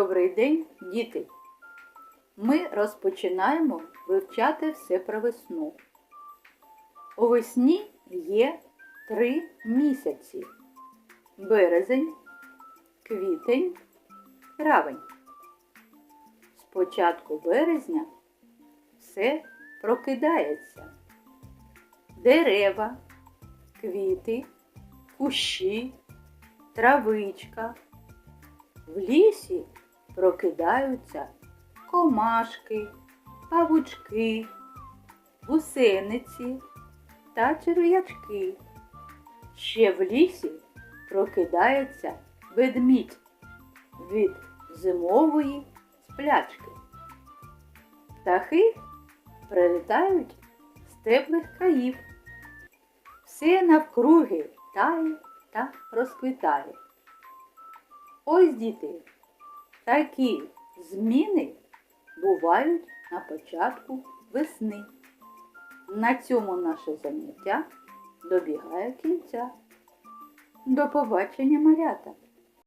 Добрий день, діти! Ми розпочинаємо вивчати все про весну. У весні є три місяці: березень, квітень, травень. З початку березня все прокидається. Дерева, квіти, кущі, травичка. В лісі прокидаються комашки, павучки, гусениці та черв'ячки. Ще в лісі прокидається ведмідь від зимової сплячки. Птахи прилітають з теплих країв. Все навкруги тає та розквітає. Ось діти, такі зміни бувають на початку весни. На цьому наше заняття добігає кінця. До побачення, малята!